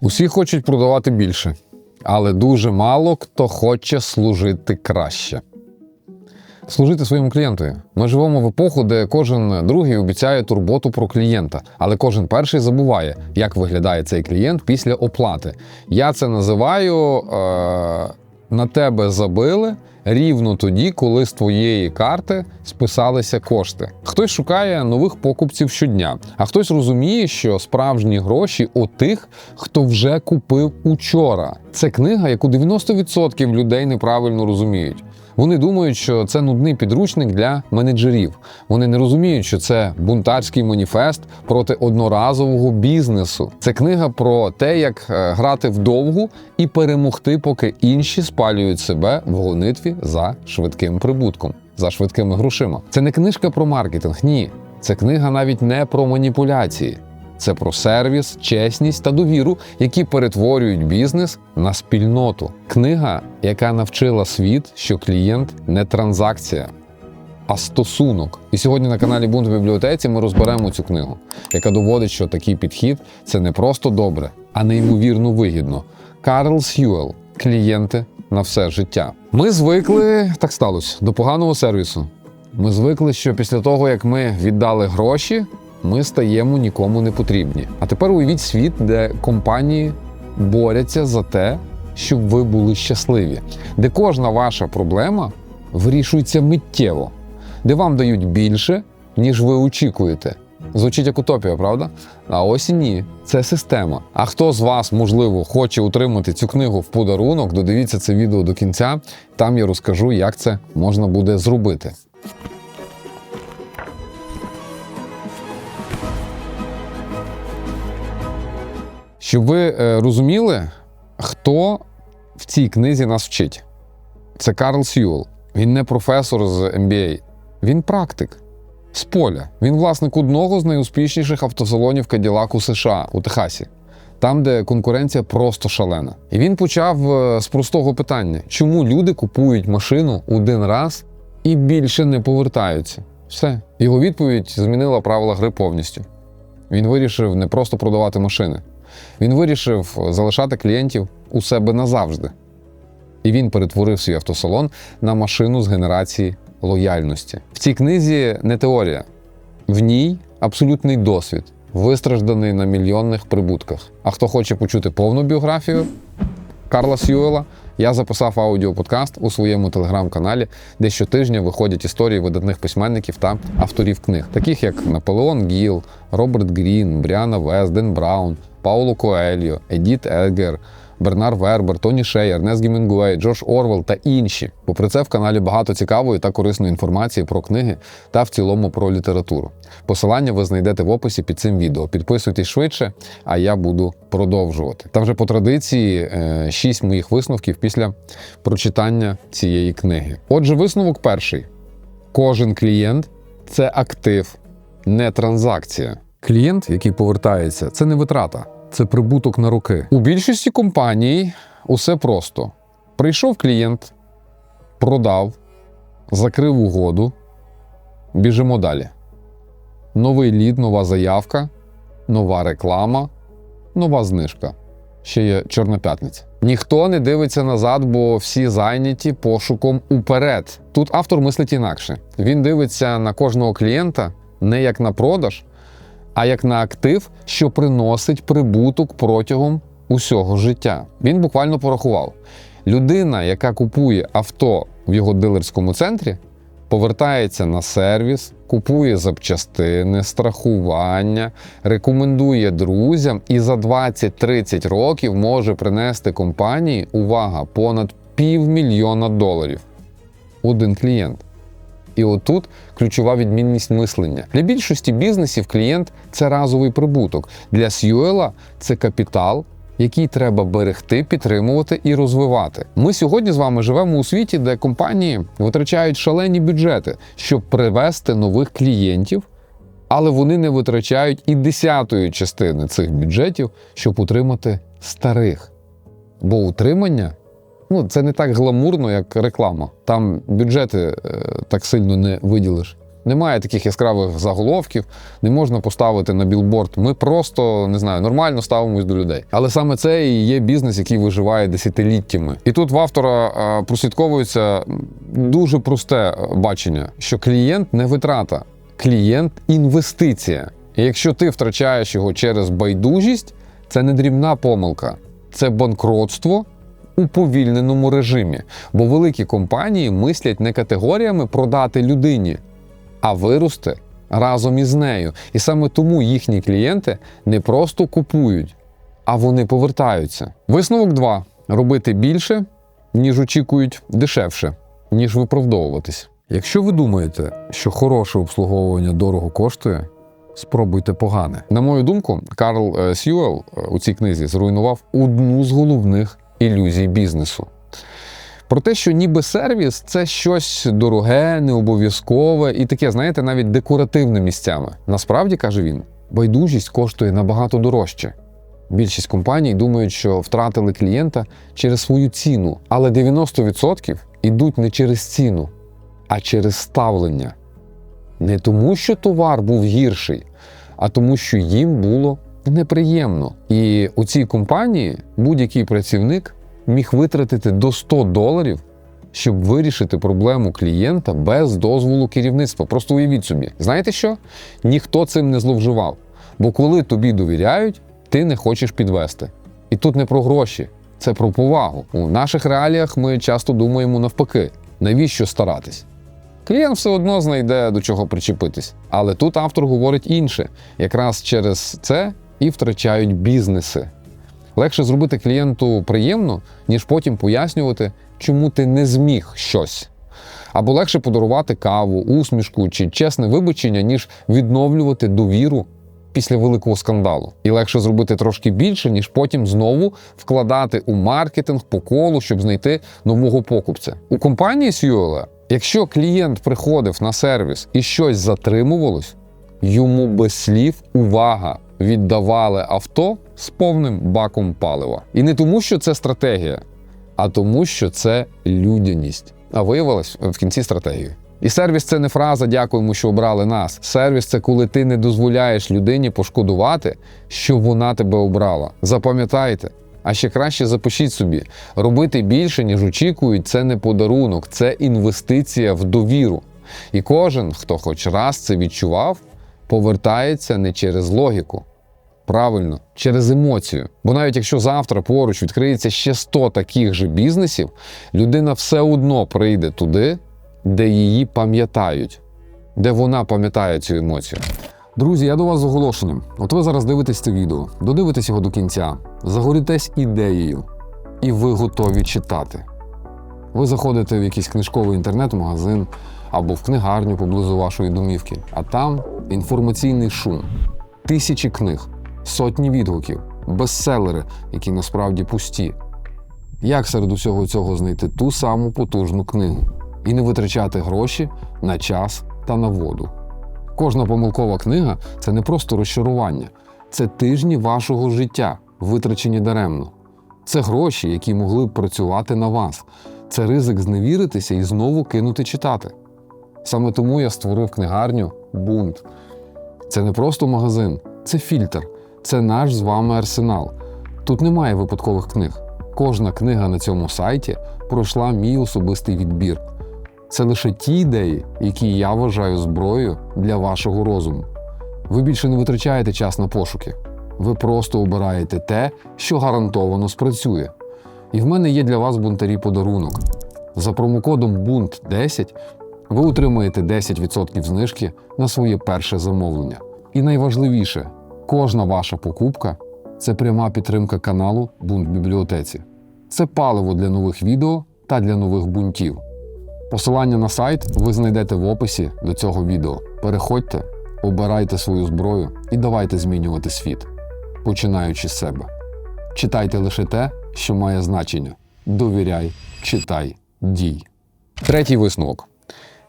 Усі хочуть продавати більше, але дуже мало хто хоче служити краще. Служити своєму клієнтові. Ми живемо в епоху, де кожен другий обіцяє турботу про клієнта, але кожен перший забуває, як виглядає цей клієнт після оплати. Я це називаю е- на тебе забили рівно тоді, коли з твоєї карти списалися кошти. Хтось шукає нових покупців щодня, а хтось розуміє, що справжні гроші у тих, хто вже купив учора. Це книга, яку 90% людей неправильно розуміють. Вони думають, що це нудний підручник для менеджерів. Вони не розуміють, що це бунтарський маніфест проти одноразового бізнесу. Це книга про те, як е, грати вдовгу і перемогти, поки інші спалюють себе в гонитві за швидким прибутком, за швидкими грошима. Це не книжка про маркетинг, ні. Це книга навіть не про маніпуляції. Це про сервіс, чесність та довіру, які перетворюють бізнес на спільноту. Книга, яка навчила світ, що клієнт не транзакція, а стосунок. І сьогодні на каналі Бунт бібліотеці ми розберемо цю книгу, яка доводить, що такий підхід це не просто добре, а неймовірно вигідно. Карл Сьюел клієнти на все життя. Ми звикли, так сталося, до поганого сервісу. Ми звикли, що після того, як ми віддали гроші, ми стаємо нікому не потрібні. А тепер уявіть світ, де компанії борються за те, щоб ви були щасливі, де кожна ваша проблема вирішується миттєво, де вам дають більше, ніж ви очікуєте. Звучить як утопія, правда? А ось і ні, це система. А хто з вас, можливо, хоче отримати цю книгу в подарунок, додивіться це відео до кінця. Там я розкажу, як це можна буде зробити. Щоб ви е, розуміли, хто в цій книзі нас вчить. Це Карл Сьюел. Він не професор з MBA, він практик з поля. Він власник одного з найуспішніших автосалонів Cadillac у США у Техасі, там, де конкуренція просто шалена. І він почав е, з простого питання: чому люди купують машину один раз і більше не повертаються? Все. Його відповідь змінила правила гри повністю. Він вирішив не просто продавати машини. Він вирішив залишати клієнтів у себе назавжди. І він перетворив свій автосалон на машину з генерації лояльності. В цій книзі не теорія, в ній абсолютний досвід, вистражданий на мільйонних прибутках. А хто хоче почути повну біографію Карла Сьюела, я записав аудіоподкаст у своєму телеграм-каналі, де щотижня виходять історії видатних письменників та авторів книг, таких як Наполеон Гіл, Роберт Грін, Бріана Вест, Ден Браун, Пауло Коельо, Едіт Егер, Бернар Вербер, Тоні Шей, Ернест Гімінгуей, Джош Орвел та інші. Попри це, в каналі багато цікавої та корисної інформації про книги та в цілому про літературу. Посилання ви знайдете в описі під цим відео. Підписуйтесь швидше, а я буду продовжувати. Та вже по традиції е, шість моїх висновків після прочитання цієї книги. Отже, висновок перший: кожен клієнт це актив, не транзакція. Клієнт, який повертається, це не витрата, це прибуток на роки. У більшості компаній усе просто: прийшов клієнт, продав, закрив угоду, біжимо далі. Новий лід, нова заявка, нова реклама, нова знижка. Ще є Чорна п'ятниця. Ніхто не дивиться назад, бо всі зайняті пошуком уперед. Тут автор мислить інакше. Він дивиться на кожного клієнта не як на продаж, а як на актив, що приносить прибуток протягом усього життя. Він буквально порахував: людина, яка купує авто в його дилерському центрі, повертається на сервіс, купує запчастини, страхування, рекомендує друзям і за 20-30 років може принести компанії увага понад півмільйона доларів. Один клієнт. І отут ключова відмінність мислення. Для більшості бізнесів клієнт це разовий прибуток. Для Сьюела це капітал, який треба берегти, підтримувати і розвивати. Ми сьогодні з вами живемо у світі, де компанії витрачають шалені бюджети, щоб привести нових клієнтів, але вони не витрачають і десятої частини цих бюджетів, щоб утримати старих. Бо утримання ну, це не так гламурно, як реклама. Там бюджети е, так сильно не виділиш. Немає таких яскравих заголовків, не можна поставити на білборд. Ми просто не знаю, нормально ставимось до людей. Але саме це і є бізнес, який виживає десятиліттями. І тут в автора е, прослідковується дуже просте е, бачення, що клієнт не витрата, клієнт інвестиція. І якщо ти втрачаєш його через байдужість, це не дрібна помилка, це банкротство у повільненому режимі. Бо великі компанії мислять не категоріями продати людині, а вирости разом із нею. І саме тому їхні клієнти не просто купують, а вони повертаються. Висновок 2. робити більше, ніж очікують, дешевше, ніж виправдовуватись. Якщо ви думаєте, що хороше обслуговування дорого коштує, спробуйте погане. На мою думку, Карл е, Сьюел е, у цій книзі зруйнував одну з головних ілюзій бізнесу. Про те, що ніби сервіс це щось дороге, необов'язкове і таке, знаєте, навіть декоративне місцями. Насправді, каже він, байдужість коштує набагато дорожче. Більшість компаній думають, що втратили клієнта через свою ціну, але 90% йдуть не через ціну, а через ставлення. Не тому, що товар був гірший, а тому, що їм було неприємно. І у цій компанії будь-який працівник міг витратити до 100 доларів, щоб вирішити проблему клієнта без дозволу керівництва. Просто уявіть собі, знаєте що? Ніхто цим не зловживав. Бо коли тобі довіряють, ти не хочеш підвести. І тут не про гроші, це про повагу. У наших реаліях ми часто думаємо навпаки, навіщо старатись? Клієнт все одно знайде до чого причепитись. Але тут автор говорить інше. Якраз через це і втрачають бізнеси. Легше зробити клієнту приємно, ніж потім пояснювати, чому ти не зміг щось. Або легше подарувати каву, усмішку чи чесне вибачення, ніж відновлювати довіру після великого скандалу. І легше зробити трошки більше, ніж потім знову вкладати у маркетинг по колу, щоб знайти нового покупця. У компанії Сьюела, якщо клієнт приходив на сервіс і щось затримувалось, йому без слів увага віддавали авто з повним баком палива. І не тому, що це стратегія, а тому, що це людяність. А виявилось в кінці стратегії. І сервіс це не фраза дякуємо, що обрали нас. Сервіс це коли ти не дозволяєш людині пошкодувати, що вона тебе обрала. Запам'ятайте. А ще краще запишіть собі: робити більше, ніж очікують, це не подарунок, це інвестиція в довіру. І кожен, хто хоч раз це відчував, повертається не через логіку. Правильно, через емоцію. Бо навіть якщо завтра поруч відкриється ще 100 таких же бізнесів, людина все одно прийде туди, де її пам'ятають, де вона пам'ятає цю емоцію. Друзі, я до вас з оголошенням. От ви зараз дивитесь це відео, додивитесь його до кінця, загорітесь ідеєю, і ви готові читати. Ви заходите в якийсь книжковий інтернет-магазин або в книгарню поблизу вашої домівки, а там інформаційний шум, тисячі книг, сотні відгуків, бестселери, які насправді пусті. Як серед усього цього знайти ту саму потужну книгу і не витрачати гроші на час та на воду? Кожна помилкова книга це не просто розчарування, це тижні вашого життя, витрачені даремно. Це гроші, які могли б працювати на вас. Це ризик зневіритися і знову кинути читати. Саме тому я створив книгарню Бунт. Це не просто магазин, це фільтр, це наш з вами арсенал. Тут немає випадкових книг. Кожна книга на цьому сайті пройшла мій особистий відбір. Це лише ті ідеї, які я вважаю зброєю для вашого розуму. Ви більше не витрачаєте час на пошуки. Ви просто обираєте те, що гарантовано спрацює. І в мене є для вас бунтарі подарунок. За промокодом бунт 10 ви отримаєте 10% знижки на своє перше замовлення. І найважливіше, кожна ваша покупка це пряма підтримка каналу Бунт Бібліотеці. Це паливо для нових відео та для нових бунтів. Посилання на сайт ви знайдете в описі до цього відео. Переходьте, обирайте свою зброю і давайте змінювати світ, починаючи з себе. Читайте лише те, що має значення. Довіряй, читай, дій. Третій висновок: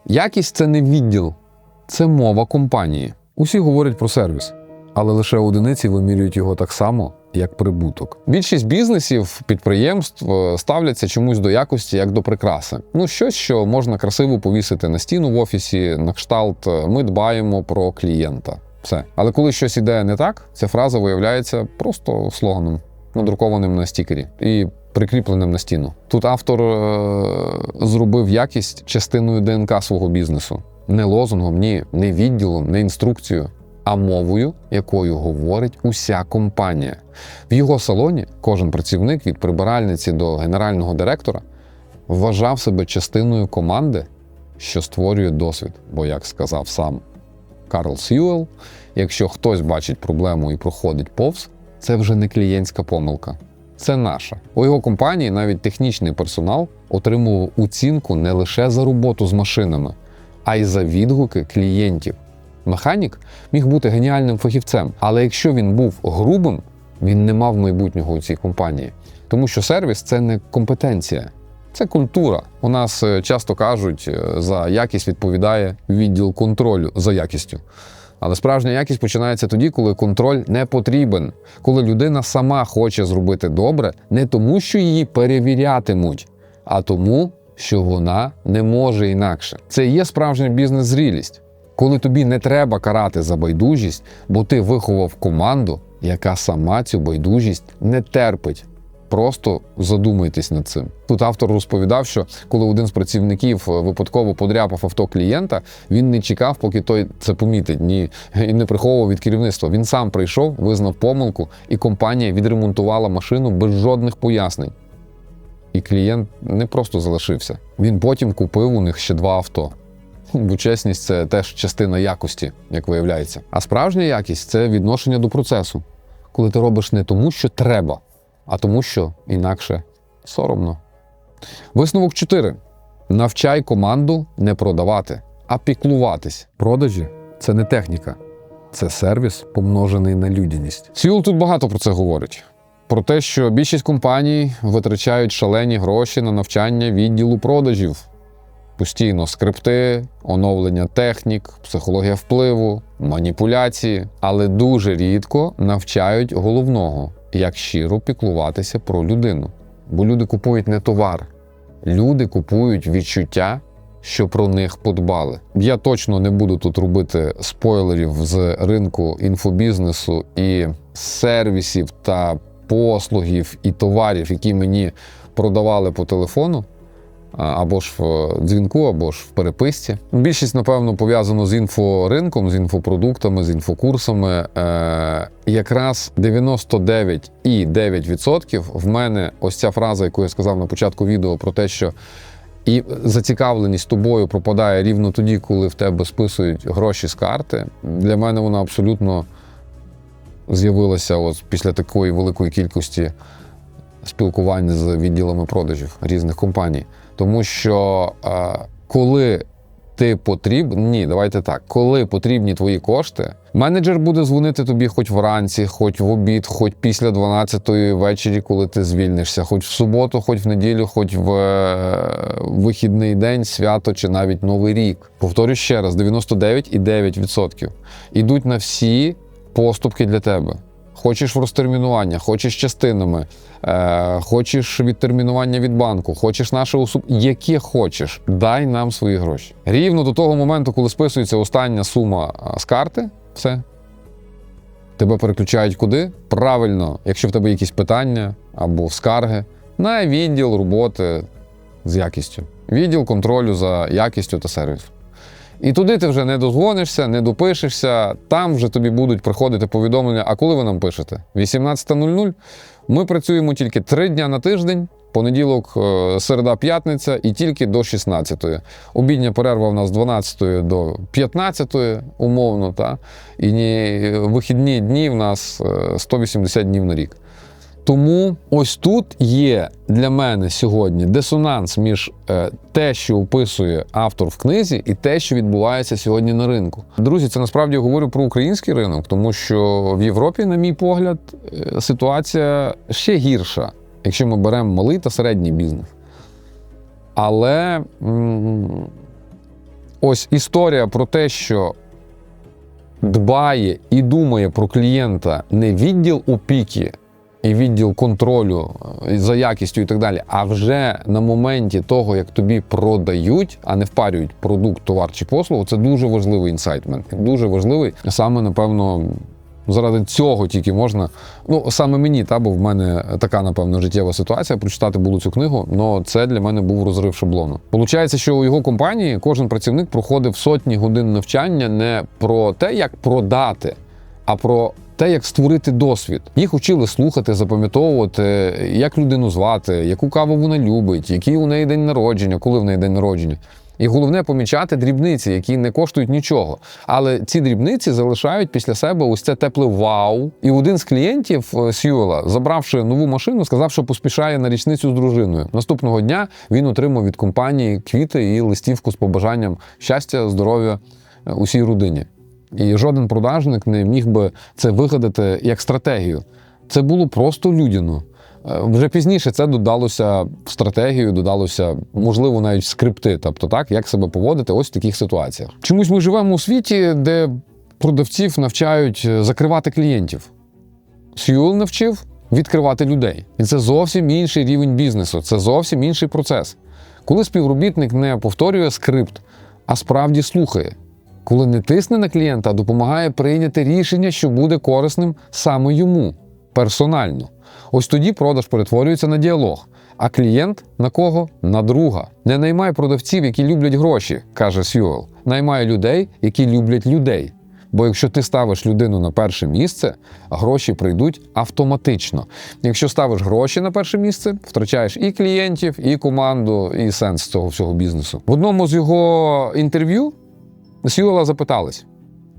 якість це не відділ, це мова компанії. Усі говорять про сервіс, але лише одиниці вимірюють його так само, як прибуток. Більшість бізнесів, підприємств е, ставляться чомусь до якості як до прикраси. Ну, щось, що можна красиво повісити на стіну в офісі, на кшталт е, ми дбаємо про клієнта. Все. Але коли щось іде не так, ця фраза виявляється просто слоганом, надрукованим на стікері і прикріпленим на стіну. Тут автор е- зробив якість частиною ДНК свого бізнесу. Не лозунгом, ні, не відділом, не інструкцією, а мовою, якою говорить уся компанія. В його салоні кожен працівник від прибиральниці до генерального директора вважав себе частиною команди, що створює досвід. Бо, як сказав сам Карл Сьюел, якщо хтось бачить проблему і проходить повз, це вже не клієнтська помилка. Це наша. У його компанії навіть технічний персонал отримував оцінку не лише за роботу з машинами, а й за відгуки клієнтів. Механік міг бути геніальним фахівцем, але якщо він був грубим, він не мав майбутнього у цій компанії. Тому що сервіс це не компетенція, це культура. У нас е, часто кажуть, е, за якість відповідає відділ контролю за якістю. Але справжня якість починається тоді, коли контроль не потрібен, коли людина сама хоче зробити добре, не тому, що її перевірятимуть, а тому, що вона не може інакше. Це є справжня бізнес-зрілість, коли тобі не треба карати за байдужість, бо ти виховав команду, яка сама цю байдужість не терпить. Просто задумайтесь над цим. Тут автор розповідав, що коли один з працівників е, випадково подряпав авто клієнта, він не чекав, поки той це помітить, ні і не приховував від керівництва. Він сам прийшов, визнав помилку, і компанія відремонтувала машину без жодних пояснень. І клієнт не просто залишився. Він потім купив у них ще два авто. Бо чесність це теж частина якості, як виявляється. А справжня якість це відношення до процесу, коли ти робиш не тому, що треба, а тому, що інакше соромно. Висновок 4. Навчай команду не продавати, а піклуватись. Продажі це не техніка, це сервіс, помножений на людяність. Сіул тут багато про це говорить. Про те, що більшість компаній витрачають шалені гроші на навчання відділу продажів. Постійно скрипти, оновлення технік, психологія впливу, маніпуляції, але дуже рідко навчають головного, як щиро піклуватися про людину. Бо люди купують не товар, люди купують відчуття, що про них подбали. Я точно не буду тут робити спойлерів з ринку інфобізнесу і сервісів та послугів і товарів, які мені продавали по телефону. Або ж в дзвінку, або ж в переписці. Більшість, напевно, пов'язано з інфоринком, з інфопродуктами, з інфокурсами. Е, якраз 99,9% в мене ось ця фраза, яку я сказав на початку відео, про те, що і зацікавленість тобою пропадає рівно тоді, коли в тебе списують гроші з карти. Для мене вона абсолютно з'явилася після такої великої кількості спілкування з відділами продажів різних компаній. Тому що е, коли ти потрібен, ні, давайте так, коли потрібні твої кошти, менеджер буде дзвонити тобі хоч вранці, хоч в обід, хоч після 12-ї ввечері, коли ти звільнишся, хоч в суботу, хоч в неділю, хоч в е, вихідний день, свято чи навіть Новий рік. Повторюю ще раз: 99,9% ідуть на всі поступки для тебе. Хочеш в розтермінування, хочеш частинами, е, хочеш відтермінування від банку, хочеш наше особ... яке хочеш, дай нам свої гроші. Рівно до того моменту, коли списується остання сума з карти, все. Тебе переключають куди? Правильно, якщо в тебе якісь питання або скарги, на відділ роботи з якістю, відділ контролю за якістю та сервісом. І туди ти вже не дозвонишся, не допишешся. Там вже тобі будуть приходити повідомлення. А коли ви нам пишете? 18.00. Ми працюємо тільки три дня на тиждень. Понеділок, е, середа, п'ятниця і тільки до 16-ї. Обідня перерва в нас з 12 до 15 умовно, та? і ні, вихідні дні в нас е, 180 днів на рік. Тому ось тут є для мене сьогодні дисонанс між е, те, що описує автор в книзі, і те, що відбувається сьогодні на ринку. Друзі, це насправді я говорю про український ринок, тому що в Європі, на мій погляд, е, ситуація ще гірша, якщо ми беремо малий та середній бізнес. Але ось історія про те, що дбає і думає про клієнта не відділ опіки і відділ контролю е, за якістю і так далі. А вже на моменті того, як тобі продають, а не впарюють продукт, товар чи послугу, це дуже важливий інсайтмент. Дуже важливий. Саме напевно. Заради цього тільки можна. Ну саме мені, та бо в мене така, напевно, життєва ситуація. Прочитати було цю книгу, але це для мене був розрив шаблону. Получається, що у його компанії кожен працівник проходив сотні годин навчання не про те, як продати, а про те, як створити досвід. Їх учили слухати, запам'ятовувати, як людину звати, яку каву вона любить, який у неї день народження, коли в неї день народження. І головне помічати дрібниці, які не коштують нічого. Але ці дрібниці залишають після себе ось це тепле вау. І один з клієнтів е, Сьюела, забравши нову машину, сказав, що поспішає на річницю з дружиною. Наступного дня він отримав від компанії квіти і листівку з побажанням щастя, здоров'я е, усій родині. І жоден продажник не міг би це вигадати як стратегію. Це було просто людяно. Е, Вже пізніше це додалося в стратегію, додалося, можливо, навіть в скрипти, тобто так, як себе поводити ось в таких ситуаціях. Чомусь ми живемо у світі, де продавців навчають е, закривати клієнтів. Сьюл навчив відкривати людей. І це зовсім інший рівень бізнесу, це зовсім інший процес. Коли співробітник не повторює скрипт, а справді слухає, коли не тисне на клієнта, а допомагає прийняти рішення, що буде корисним саме йому персонально. Ось тоді продаж перетворюється на діалог. А клієнт на кого? На друга. Не наймай продавців, які люблять гроші, каже Сьюел. Наймай людей, які люблять людей. Бо якщо ти ставиш людину на перше місце, гроші прийдуть автоматично. Якщо ставиш гроші на перше місце, втрачаєш і клієнтів, і команду, і сенс цього всього бізнесу. В одному з його інтерв'ю Сьюела запитались,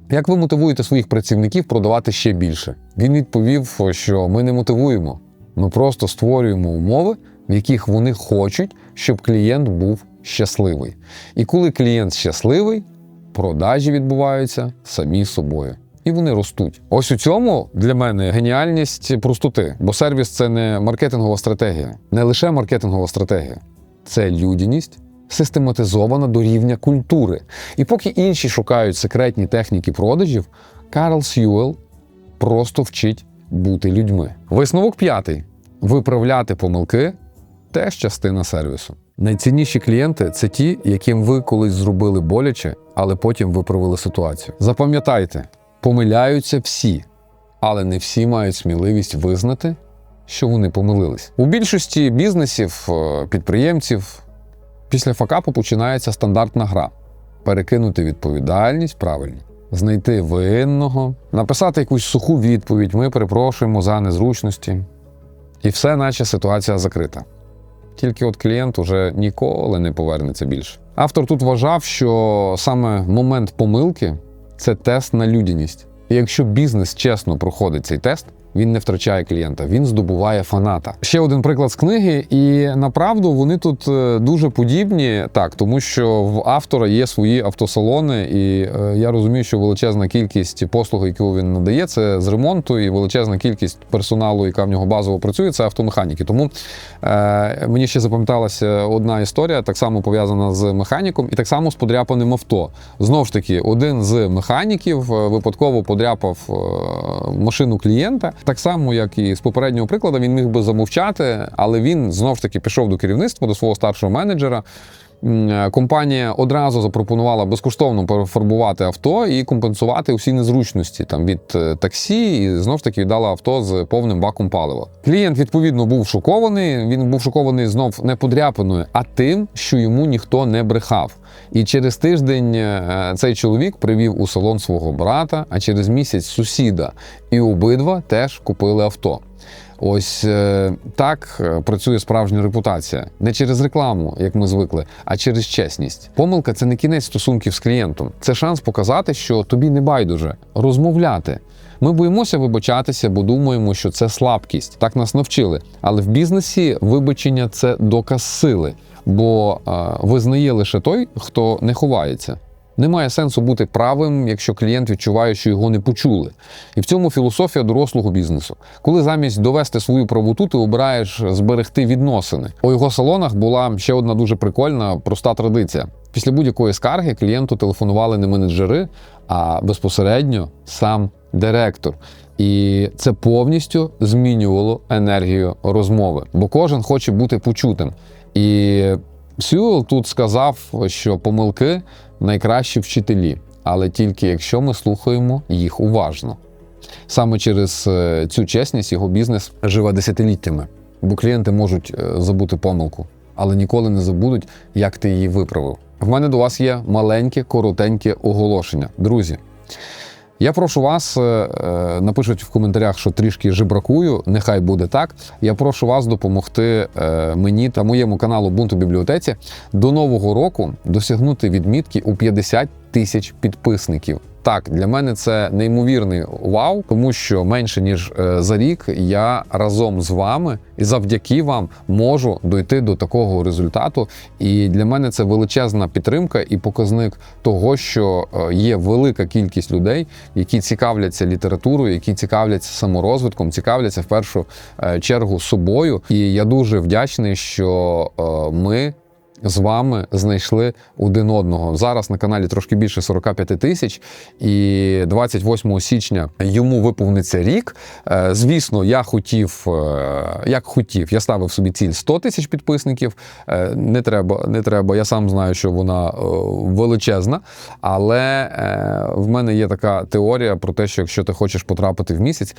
як ви мотивуєте своїх працівників продавати ще більше? Він відповів, що ми не мотивуємо, ми просто створюємо умови, в яких вони хочуть, щоб клієнт був щасливий. І коли клієнт щасливий, продажі відбуваються самі собою. І вони ростуть. Ось у цьому для мене геніальність простоти, бо сервіс це не маркетингова стратегія, не лише маркетингова стратегія, це людяність, систематизована до рівня культури. І поки інші шукають секретні техніки продажів, Карл Сьюел просто вчить бути людьми. Висновок п'ятий: виправляти помилки теж частина сервісу. Найцінніші клієнти це ті, яким ви колись зробили боляче, але потім виправили ситуацію. Запам'ятайте, помиляються всі, але не всі мають сміливість визнати, що вони помилились. У більшості бізнесів, е, підприємців після факапу починається стандартна гра: перекинути відповідальність правильно. Знайти винного, написати якусь суху відповідь. Ми перепрошуємо за незручності. І все, наче ситуація закрита. Тільки от клієнт уже ніколи не повернеться більше. Автор тут вважав, що саме момент помилки це тест на людяність. І якщо бізнес чесно проходить цей тест, він не втрачає клієнта, він здобуває фаната. Ще один приклад з книги, і направду вони тут е, дуже подібні, так тому що в автора є свої автосалони, і е, я розумію, що величезна кількість послуг, яку він надає, це з ремонту, і величезна кількість персоналу, яка в нього базово працює, це автомеханіки. Тому е, мені ще запам'яталася одна історія, так само пов'язана з механіком, і так само з подряпаним авто. Знову ж таки, один з механіків е, випадково подряпав машину клієнта. Так само, як і з попереднього прикладу, він міг би замовчати, але він знов ж таки пішов до керівництва, до свого старшого менеджера. Е, Компанія одразу запропонувала безкоштовно перефарбувати авто і компенсувати усі незручності там від е, таксі, і знову ж таки віддала авто з повним баком палива. Клієнт відповідно був шокований. Він був шокований знов не подряпиною, а тим, що йому ніхто не брехав. І через тиждень е, цей чоловік привів у салон свого брата, а через місяць сусіда. І обидва теж купили авто. Ось е, так е, працює справжня репутація. Не через рекламу, як ми звикли, а через чесність. Помилка це не кінець стосунків з клієнтом. Це шанс показати, що тобі не байдуже, розмовляти. Ми боїмося вибачатися, бо думаємо, що це слабкість. Так нас навчили. Але в бізнесі вибачення це доказ сили, бо е, визнає лише той, хто не ховається. Немає сенсу бути правим, якщо клієнт відчуває, що його не почули. І в цьому філософія дорослого бізнесу. Коли замість довести свою правоту, ти обираєш зберегти відносини. У його салонах була ще одна дуже прикольна, проста традиція. Після будь-якої скарги клієнту телефонували не менеджери, а безпосередньо сам директор. І це повністю змінювало енергію розмови, бо кожен хоче бути почутим. І Сюел тут сказав, що помилки найкращі вчителі, але тільки якщо ми слухаємо їх уважно. Саме через е, цю чесність його бізнес живе десятиліттями, бо клієнти можуть е, забути помилку, але ніколи не забудуть, як ти її виправив. В мене до вас є маленьке, коротеньке оголошення. Друзі, я прошу вас, е, е, напишіть в коментарях, що трішки жебракую, нехай буде так. Я прошу вас допомогти е, мені та моєму каналу Бунту бібліотеці до нового року досягнути відмітки у 50 тисяч підписників. Так, для мене це неймовірний вау, тому що менше ніж е, за рік я разом з вами і завдяки вам можу дойти до такого результату. І для мене це величезна підтримка і показник того, що е, є велика кількість людей, які цікавляться літературою, які цікавляться саморозвитком, цікавляться в першу е, чергу собою. І я дуже вдячний, що ми з вами знайшли один одного. Зараз на каналі трошки більше 45 тисяч, і 28 січня йому виповниться рік. Е, Звісно, я хотів, е, як хотів, я ставив собі ціль 100 тисяч підписників. Е, Не треба, не треба. Я сам знаю, що вона величезна. Але в мене є така теорія про те, що якщо ти хочеш потрапити в місяць,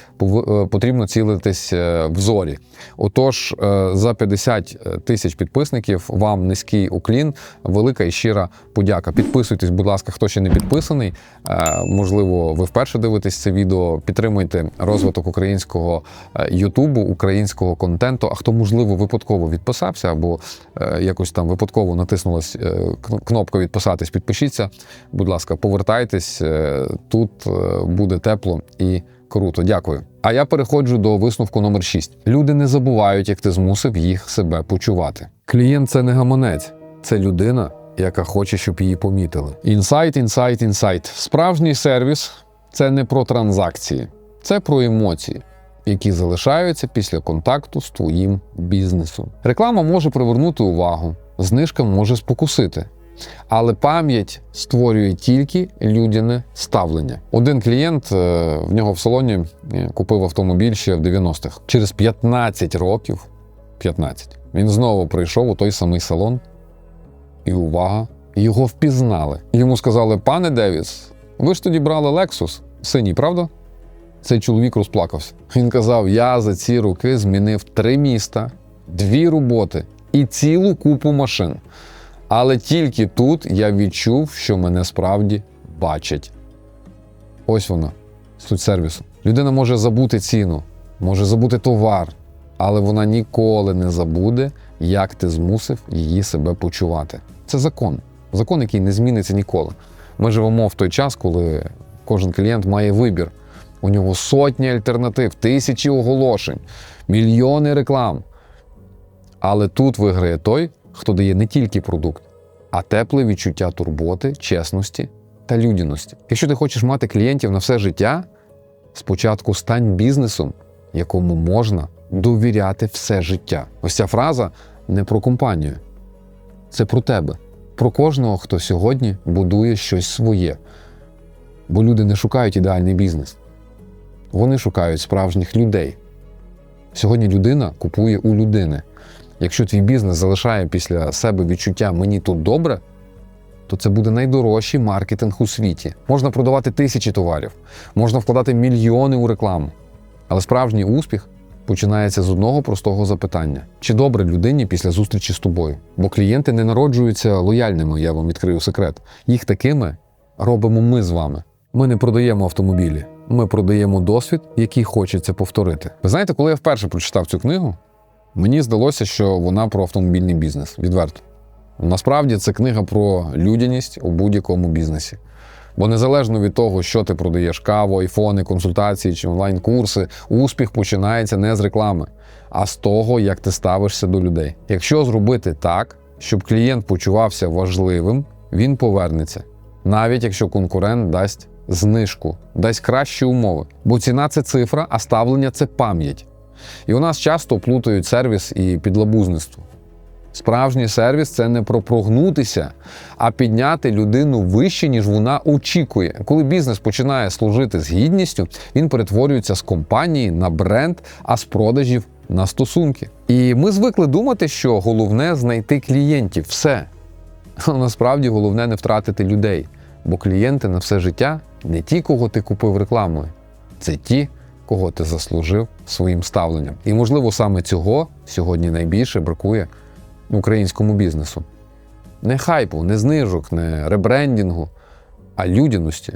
потрібно цілитись в зорі. Отож, за 50 тисяч підписників вам низький уклін, велика і щира подяка. Підписуйтесь, будь ласка, хто ще не підписаний. Е, Можливо, ви вперше дивитесь це відео. Підтримуйте розвиток українського е, Ютубу, українського контенту. А хто, можливо, випадково відписався або е, якось там випадково натиснулась кнопка відписатись, підпишіться. Будь ласка, повертайтесь. Тут буде тепло і круто. Дякую. А я переходжу до висновку номер 6. Люди не забувають, як ти змусив їх себе почувати. Клієнт це не гаманець, це людина, яка хоче, щоб її помітили. Інсайт, інсайт, інсайт. Справжній сервіс це не про транзакції, це про емоції. Які залишаються після контакту з твоїм бізнесом. Реклама може привернути увагу, знижка може спокусити, але пам'ять створює тільки людяне ставлення. Один клієнт е, в нього в салоні е, купив автомобіль ще в 90-х. Через 15 років, 15, він знову прийшов у той самий салон, і увага, його впізнали. Йому сказали: пане Девіс, ви ж тоді брали Lexus, синій, правда? Цей чоловік розплакався. Він казав: Я за ці роки змінив три міста, дві роботи і цілу купу машин. Але тільки тут я відчув, що мене справді бачать. Ось вона, суть сервісу. Людина може забути ціну, може забути товар, але вона ніколи не забуде, як ти змусив її себе почувати. Це закон. Закон, який не зміниться ніколи. Ми живемо в той час, коли кожен клієнт має вибір. У нього сотні альтернатив, тисячі оголошень, мільйони реклам. Але тут виграє той, хто дає не тільки продукт, а тепле відчуття турботи, чесності та людяності. Якщо ти хочеш мати клієнтів на все життя, спочатку стань бізнесом, якому можна довіряти все життя. Ось ця фраза не про компанію, це про тебе, про кожного, хто сьогодні будує щось своє. Бо люди не шукають ідеальний бізнес, вони шукають справжніх людей. Сьогодні людина купує у людини. Якщо твій бізнес залишає після себе відчуття мені тут добре, то це буде найдорожчий маркетинг у світі. Можна продавати тисячі товарів, можна вкладати мільйони у рекламу. Але справжній успіх починається з одного простого запитання: чи добре людині після зустрічі з тобою? Бо клієнти не народжуються лояльними, я вам відкрию секрет. Їх такими робимо ми з вами. Ми не продаємо автомобілі, ми продаємо досвід, який хочеться повторити. Ви знаєте, коли я вперше прочитав цю книгу, Мені здалося, що вона про автомобільний бізнес. Відверто. Насправді це книга про людяність у будь-якому бізнесі. Бо незалежно від того, що ти продаєш каву, айфони, консультації чи онлайн-курси, успіх починається не з реклами, а з того, як ти ставишся до людей. Якщо зробити так, щоб клієнт почувався важливим, він повернеться, навіть якщо конкурент дасть знижку, дасть кращі умови. Бо ціна це цифра, а ставлення це пам'ять. І у нас часто плутають сервіс і підлабузництво. Справжній сервіс це не про прогнутися, а підняти людину вище, ніж вона очікує. Коли бізнес починає служити з гідністю, він перетворюється з компанії на бренд, а з продажів на стосунки. І ми звикли думати, що головне знайти клієнтів. Все. Але насправді головне не втратити людей, бо клієнти на все життя не ті, кого ти купив рекламою, це ті, кого ти заслужив своїм ставленням. І можливо саме цього сьогодні найбільше бракує українському бізнесу. Не хайпу, не знижок, не ребрендінгу, а людяності.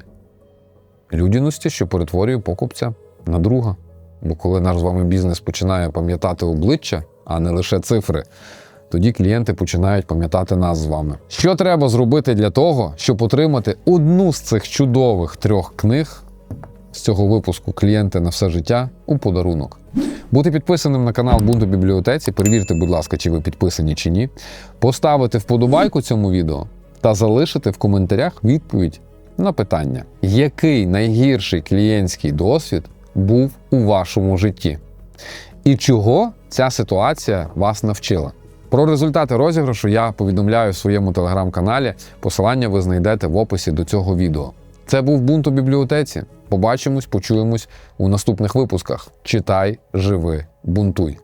Людяності, що перетворює покупця на друга. Бо коли наш з вами бізнес починає пам'ятати обличчя, а не лише цифри, тоді клієнти починають пам'ятати нас з вами. Що треба зробити для того, щоб отримати одну з цих чудових трьох книг з цього випуску клієнти на все життя у подарунок? Бути підписаним на канал Бунту бібліотеці. Перевірте, будь ласка, чи ви підписані чи ні. Поставити вподобайку цьому відео та залишити в коментарях відповідь на питання, який найгірший клієнтський досвід був у вашому житті, і чого ця ситуація вас навчила. Про результати розіграшу я повідомляю в своєму телеграм-каналі. Посилання ви знайдете в описі до цього відео. Це був бунт у бібліотеці. Побачимось, почуємось у наступних випусках. Читай, живи, бунтуй.